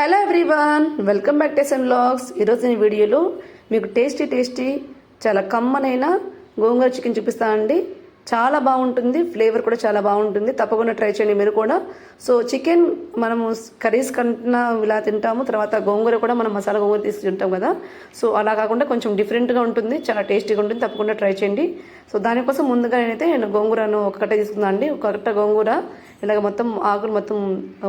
Hello everyone welcome back to S M blogs ఈరోజు నేను వీడియోలో మీకు టేస్టీ టేస్టీ చాలా కమ్మనైన గోంగూర చికెన్ చూపిస్తానండి. చాలా బాగుంటుంది ఫ్లేవర్ కూడా చాలా బాగుంటుంది. తప్పకుండా ట్రై చేయండి మీరు కూడా. సో చికెన్ మనము కర్రీస్ కన్నా ఇలా తింటాము తర్వాత గోంగూర కూడా మనం మసాలా గోంగూర తీసి తింటాం కదా. సో అలా కాకుండా కొంచెం డిఫరెంట్గా ఉంటుంది చాలా టేస్టీగా ఉంటుంది. తప్పకుండా ట్రై చేయండి. సో దానికోసం ముందుగా నేనైతే నేను గోంగూరను ఒక కట్ట తీసుకున్నాను అండి. ఒక కట్ట గోంగూర ఇలాగ మొత్తం ఆకులు మొత్తం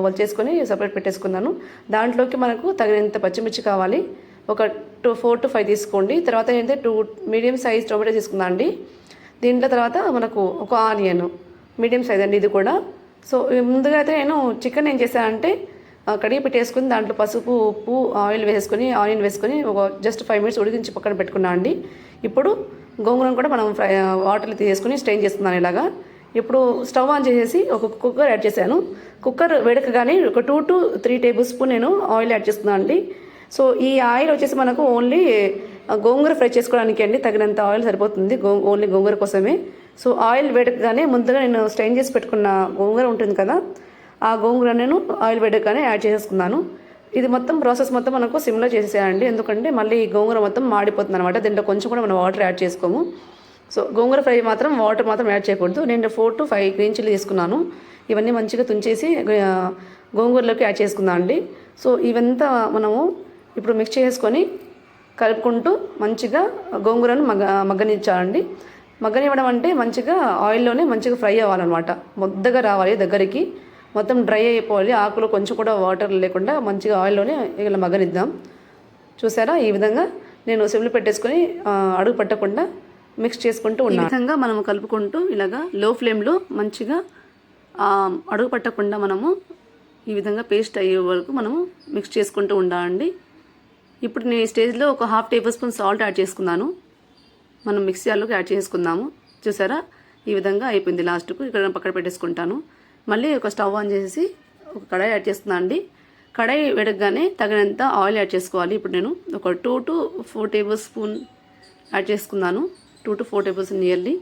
వాళ్ళు చేసుకొని సపరేట్ పెట్టేసుకున్నాను. దాంట్లోకి మనకు తగినంత పచ్చిమిర్చి కావాలి. ఒక టూ ఫోర్ టు ఫైవ్ తీసుకోండి. తర్వాత ఏంటంటే టూ మీడియం సైజ్ టొమాటో తీసుకుందాం అండి. దీంట్లో తర్వాత మనకు ఒక ఆనియన్ మీడియం సైజ్ అండి ఇది కూడా. సో ముందుగా అయితే నేను చికెన్ ఏం చేశానంటే కడిగి పెట్టేసుకుని దాంట్లో పసుపు ఉప్పు ఆయిల్ వేసుకొని ఆనియన్ వేసుకొని ఒక జస్ట్ ఫైవ్ మినిట్స్ ఉడికించి పక్కన పెట్టుకున్నా అండి. ఇప్పుడు గోంగూరం కూడా మనం ఫ్రై వాటర్లో తీసేసుకుని స్ట్రెయిన్ చేస్తున్నాను ఇలాగా. ఇప్పుడు స్టవ్ ఆన్ చేసేసి ఒక కుక్కర్ యాడ్ చేశాను. కుక్కర్ వేడకగానే ఒక two to three tablespoon నేను ఆయిల్ యాడ్ చేస్తున్నాను అండి. సో ఈ ఆయిల్ వచ్చేసి మనకు ఓన్లీ గోంగూర ఫ్రై చేసుకోవడానికి అండి తగినంత ఆయిల్ సరిపోతుంది. గో ఓన్లీ గోంగూర కోసమే. సో ఆయిల్ వేడకగానే ముందుగా నేను స్ట్రెయిన్ చేసి పెట్టుకున్న గోంగూర ఉంటుంది కదా ఆ గోంగూర నేను ఆయిల్ వేడకగానే యాడ్ చేసేసుకున్నాను. ఇది మొత్తం ప్రాసెస్ మొత్తం మనకు సిమ్లో చేసేసేయండి ఎందుకంటే మళ్ళీ ఈ గోంగూర మొత్తం మాడిపోతుంది అనమాట దీంట్లో కొంచెం కూడా మనం వాటర్ యాడ్ చేసుకోము. సో గోంగూర ఫ్రై మాత్రం వాటర్ మాత్రం యాడ్ చేయకూడదు. నేను four to five green chilli తీసుకున్నాను. ఇవన్నీ మంచిగా తుంచేసి గోంగూరలోకి యాడ్ చేసుకుందాం అండి సో ఇవంతా మనము ఇప్పుడు మిక్స్ చేసుకొని కలుపుకుంటూ మంచిగా గోంగూరను మగ్గ మగ్గనిచ్చాలండి. మగ్గనివ్వడం అంటే మంచిగా ఆయిల్లోనే మంచిగా ఫ్రై అవ్వాలన్నమాట. ముద్దగా రావాలి దగ్గరికి. మొత్తం డ్రై అయిపోవాలి. ఆకులు కొంచెం కూడా వాటర్ లేకుండా మంచిగా ఆయిల్లోనే ఇలా మగ్గనిద్దాం. చూసారా? ఈ విధంగా నేను సిమ్లు పెట్టేసుకొని అడుగు పట్టకుండా మిక్స్ చేసుకుంటూ ఉన్నాను. ఈ విధంగా మనం కలుపుకుంటూ ఇలాగా లో ఫ్లేమ్లో మంచిగా అడుగు పట్టకుండా మనము ఈ విధంగా పేస్ట్ అయ్యే వరకు మనము మిక్స్ చేసుకుంటూ ఉండాలండి. ఇప్పుడు నేను ఈ స్టేజ్లో ఒక half tablespoon salt add చేసుకున్నాను. మనం మిక్సీ జార్లోకి యాడ్ చేసుకుందాము. చూసారా? ఈ విధంగా అయిపోయింది లాస్ట్కు. ఇక్కడ పక్కన పెట్టేసుకుంటాను. మళ్ళీ ఒక స్టవ్ ఆన్ చేసి ఒక కడాయి యాడ్ చేస్తున్నా అండి. కడాయి వెడగగానే తగినంత ఆయిల్ యాడ్ చేసుకోవాలి. ఇప్పుడు నేను ఒక two to four tablespoon add చేసుకున్నాను. Two to four tablespoon nearly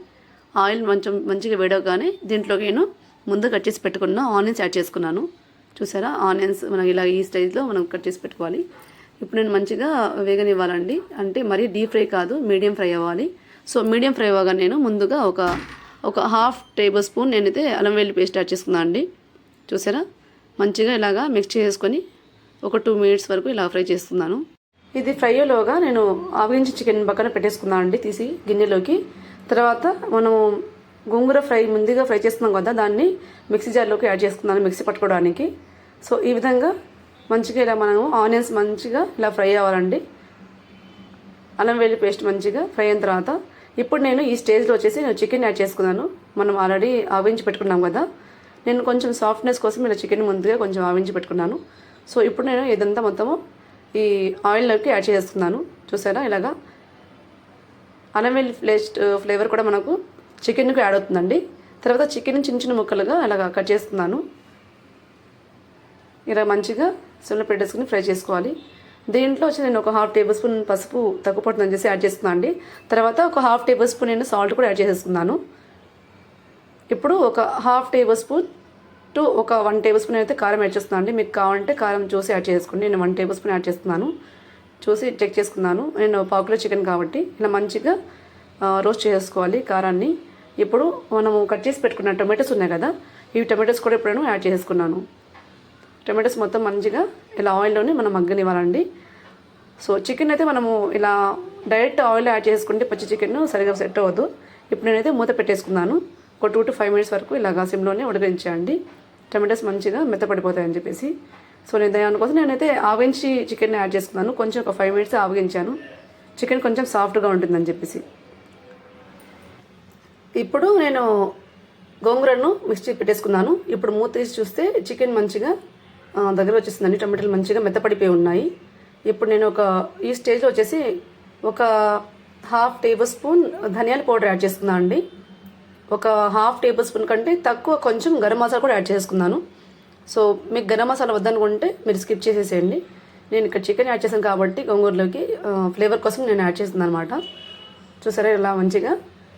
oil కొంచెం మంచిగా వేడగానే దీంట్లోకి నేను ముందు కట్ చేసి పెట్టుకున్న ఆనియన్స్ యాడ్ చేసుకున్నాను. చూసారా? ఆనియన్స్ మనం ఇలా ఈ స్టేజ్లో మనం కట్ చేసి పెట్టుకోవాలి. ఇప్పుడు నేను మంచిగా వేగనివ్వాలండి. అంటే మరీ డీప్ ఫ్రై కాదు మీడియం ఫ్రై అవ్వాలి. సో మీడియం ఫ్రై అవ్వగా నేను ముందుగా ఒక ఒక హాఫ్ టేబుల్ స్పూన్ నేనైతే అల్లం వెల్లి పేస్ట్ యాడ్ చేసుకున్నాను అండి. చూసారా? మంచిగా ఇలాగా మిక్స్ చేసుకొని ఒక టూ మినిట్స్ వరకు ఇలా ఫ్రై చేస్తున్నాను. ఇది ఫ్రైలోగా నేను ఆవగించి చికెన్ పక్కన పెట్టేసుకున్నాను అండి తీసి గిన్నెలోకి. తర్వాత మనము గోంగూర ఫ్రై ముందుగా ఫ్రై చేస్తున్నాం కదా దాన్ని మిక్సీ జార్లోకి యాడ్ చేసుకున్నాను మిక్సీ పట్టుకోవడానికి. సో ఈ విధంగా మంచిగా ఇలా మనము ఆనియన్స్ మంచిగా ఇలా ఫ్రై అవ్వాలండి. అల్లం వెల్లి పేస్ట్ మంచిగా ఫ్రై అయిన తర్వాత ఇప్పుడు నేను ఈ స్టేజ్లో వచ్చేసి నేను చికెన్ యాడ్ చేసుకున్నాను. మనం ఆల్రెడీ ఆవించి పెట్టుకున్నాం కదా. నేను కొంచెం సాఫ్ట్నెస్ కోసం ఇలా చికెన్ ముందుగా కొంచెం ఆవించి పెట్టుకున్నాను. సో ఇప్పుడు నేను ఇదంతా మొత్తము ఈ ఆయిల్లోకి యాడ్ చేస్తున్నాను చూసారా ఇలాగా? అల్లం వెల్లి ఫ్లేస్ట్ ఫ్లేవర్ కూడా మనకు చికెన్కి యాడ్ అవుతుందండి. తర్వాత చికెన్ చిన్న చిన్న ముక్కలుగా అలాగా కట్ చేస్తున్నాను. ఇలా మంచిగా సున్న పెట్టేసుకుని ఫ్రై చేసుకోవాలి. దీంట్లో వచ్చి నేను ఒక హాఫ్ టేబుల్ స్పూన్ పసుపు తక్కువ పడుతుందని చేసి యాడ్ చేస్తున్నాను అండి. తర్వాత ఒక హాఫ్ టేబుల్ స్పూన్ నేను సాల్ట్ కూడా యాడ్ చేసేసుకున్నాను ఇప్పుడు ఒక హాఫ్ టేబుల్ స్పూన్ టు ఒక వన్ టేబుల్ స్పూన్ అయితే కారం యాడ్ చేస్తున్నాను అండి. మీకు కావాలంటే కారం చూసి యాడ్ చేసుకోండి. నేను వన్ టేబుల్ స్పూన్ యాడ్ చేస్తున్నాను. చూసి చెక్ చేసుకున్నాను. నేను పావు చికెన్ కాబట్టి ఇలా మంచిగా రోస్ట్ చేసుకోవాలి కారాన్ని. ఇప్పుడు మనము కట్ చేసి పెట్టుకున్న టొమాటోస్ ఉన్నాయి కదా ఈ టొమాటోస్ కూడా ఇప్పుడు నేను యాడ్ చేసుకున్నాను. టొమాటోస్ మొత్తం మంచిగా ఇలా ఆయిల్లోనే మనం మగ్గనివ్వాలండి. సో చికెన్ అయితే మనము ఇలా డైరెక్ట్ ఆయిల్ యాడ్ చేసుకుంటే పచ్చి చికెన్ సరిగా సెట్ అవ్వదు. ఇప్పుడు నేనైతే మూత పెట్టేసుకున్నాను. ఒక టూ టు ఫైవ్ మినిట్స్ వరకు ఇలాగా సిమ్లోనే ఉడకించండి టమాటోస్ మంచిగా మెత్తపడిపోతాయని చెప్పేసి. సో నేను దానికోసం నేనైతే ఆవించి చికెన్ యాడ్ చేసుకున్నాను. కొంచెం ఒక ఫైవ్ మినిట్స్ ఆవగించాను చికెన్ కొంచెం సాఫ్ట్గా ఉంటుందని చెప్పేసి. ఇప్పుడు నేను గోంగూరను మిక్సీ పెట్టేసుకున్నాను ఇప్పుడు మూత తీసి చూస్తే చికెన్ మంచిగా దగ్గర వచ్చేసిందండి టమాటాలు మంచిగా మెత్తపడిపోయి ఉన్నాయి. ఇప్పుడు నేను ఒక ఈ స్టేజ్లో వచ్చేసి ఒక హాఫ్ టేబుల్ స్పూన్ ధనియాల పౌడర్ యాడ్ చేసుకున్నాను అండి. ఒక హాఫ్ టేబుల్ స్పూన్ కంటే తక్కువ కొంచెం గరం మసాలా కూడా యాడ్ చేసుకున్నాను. సో మీకు గరం మసాలా వద్దనుకుంటే మీరు స్కిప్ చేసేసేయండి. నేను ఇక్కడ చికెన్ యాడ్ చేశాను కాబట్టి గోంగూరలోకి ఫ్లేవర్ కోసం నేను యాడ్ చేస్తున్నాను అనమాట చూసారా ఇలా మంచిగా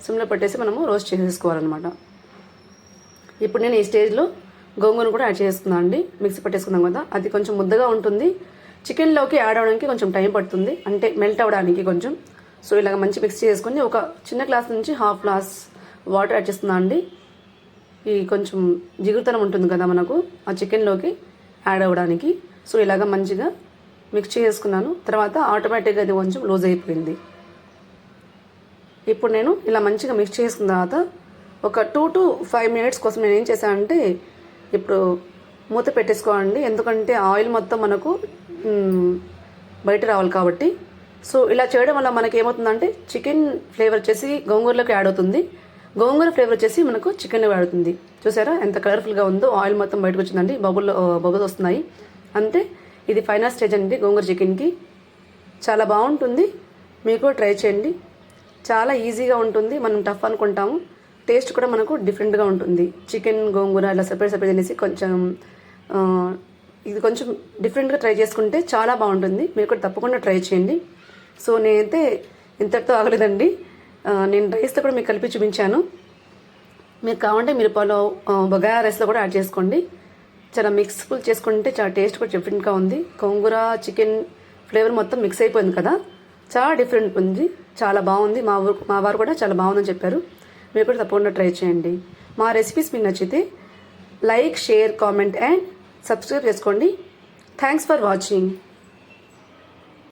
సిమ్లో పెట్టేసి మనము రోస్ట్ చేసేసుకోవాలన్నమాట. ఇప్పుడు నేను ఈ స్టేజ్లో గోంగూర కూడా యాడ్ చేసుకుందాం అండి. మిక్సీ పట్టేసుకుందాం కదా. అది కొంచెం ముద్దగా ఉంటుంది. చికెన్లోకి యాడ్ అవ్వడానికి కొంచెం టైం పడుతుంది. అంటే మెల్ట్ అవ్వడానికి కొంచెం. సో ఇలాగ మంచి మిక్స్ చేసుకొని ఒక చిన్న గ్లాస్ నుంచి హాఫ్ గ్లాస్ వాటర్ యాడ్ చేస్తుందా అండి. ఈ కొంచెం జిగురుతనం ఉంటుంది కదా మనకు. ఆ చికెన్లోకి యాడ్ అవ్వడానికి సో ఇలాగ మంచిగా మిక్స్ చేసుకున్నాను. తర్వాత ఆటోమేటిక్గా అది కొంచెం లూజ్ అయిపోయింది. ఇప్పుడు నేను ఇలా మంచిగా మిక్స్ చేసుకున్న తర్వాత ఒక టూ టు ఫైవ్ మినిట్స్ కోసం నేను ఏం చేశానంటే ఇప్పుడు మూత పెట్టేసుకోండి. ఎందుకంటే ఆయిల్ మొత్తం మనకు బయట రావాలి కాబట్టి. సో ఇలా చేయడం వల్ల మనకి ఏమవుతుందంటే చికెన్ ఫ్లేవర్ వచ్చేసి గోంగూరలోకి యాడ్ అవుతుంది. గోంగూర ఫ్లేవర్ వచ్చేసి మనకు చికెన్లో యాడ్ అవుతుంది. చూసారా? ఎంత కలర్ఫుల్గా ఉందో ఆయిల్ మొత్తం బయటకు వచ్చిందండి. బబుల్ బబుల్స్ వస్తున్నాయి. అంతే ఇది ఫైనల్ స్టేజ్ అండి గోంగూర చికెన్కి. చాలా బాగుంటుంది. మీకు ట్రై చేయండి. చాలా ఈజీగా ఉంటుంది. మనం టఫ్ అనుకుంటాము. టేస్ట్ కూడా మనకు డిఫరెంట్గా ఉంటుంది. చికెన్ గోంగూర ఇలా సపరేట్ సపరేట్ అనేసి కొంచెం ఇది కొంచెం డిఫరెంట్గా ట్రై చేసుకుంటే చాలా బాగుంటుంది. మీరు కూడా తప్పకుండా ట్రై చేయండి. సో నేనైతే ఇంతటితో ఆగలేదండి. నేను రైస్తో కూడా మీకు కలిపి చూపించాను. మీరు కావాలంటే మీరు పాలో బగాయా రైస్లో కూడా యాడ్ చేసుకోండి. చాలా మిక్స్ఫుల్ చేసుకుంటే చాలా టేస్ట్ కూడా డిఫరెంట్గా ఉంది. గోంగూర చికెన్ ఫ్లేవర్ మొత్తం మిక్స్ అయిపోయింది కదా. చాలా డిఫరెంట్ ఉంది. చాలా బాగుంది. మా ఊరు మా వారు కూడా చాలా బాగుందని చెప్పారు. మీరు కూడా తప్పకుండా ట్రై చేయండి. మా రెసిపీస్ మీకు నచ్చితే like share comment and subscribe చేసుకోండి. Thanks for watching